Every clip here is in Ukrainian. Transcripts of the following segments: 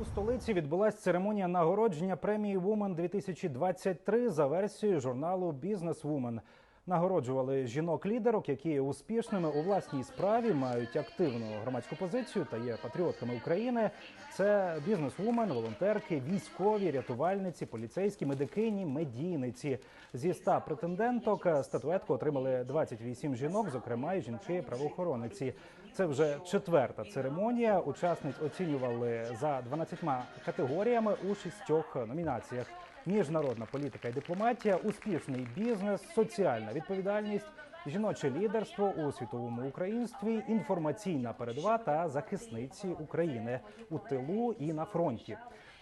У столиці відбулася церемонія нагородження премії Woman 2023 за версією журналу Бізнес Woman. Нагороджували жінок-лідерок, які успішними у власній справі, мають активну громадську позицію та є патріотками України. Це бізнес-вумен, волонтерки, військові, рятувальниці, поліцейські, медикині, медійниці. Зі 100 претенденток статуетку отримали 28 жінок, зокрема й жінки-правоохоронниці. Це вже четверта церемонія. Учасниць оцінювали за 12 категоріями у шістьох номінаціях: міжнародна політика і дипломатія, успішний бізнес, соціальна відповідальність, жіноче лідерство у світовому українстві, інформаційна передова та захисниці України у тилу і на фронті.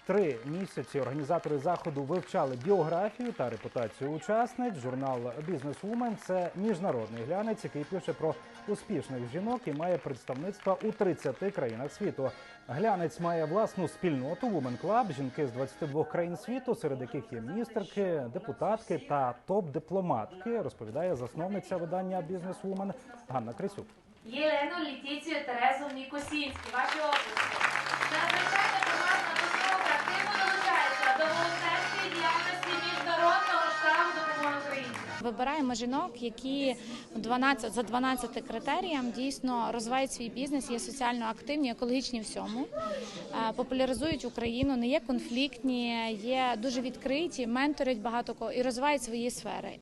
Три місяці організатори заходу вивчали біографію та репутацію учасниць. Журнал Бізнес-Вумен це міжнародний глянець, який пише про успішних жінок і має представництва у 30 країнах світу. Глянець має власну спільноту Women Club, жінки з 22 країн світу, серед яких є міністерки, депутатки та топ-дипломатки. Розповідає засновниця видання Бізнес-Вумен Ганна Крисюк. Єлену Літіцію Терезу Нікосінську. Ваші області. Надзвичайно поважна особа активно долучається до волонтерської діяльності міжнародного штабу допомоги Україні. Вибираємо жінок, які 12, за 12 критеріям дійсно розвивають свій бізнес, є соціально активні, екологічні всьому, е, популяризують Україну, не є конфліктні, є дуже відкриті, менторять багато кого і розвивають свої сфери.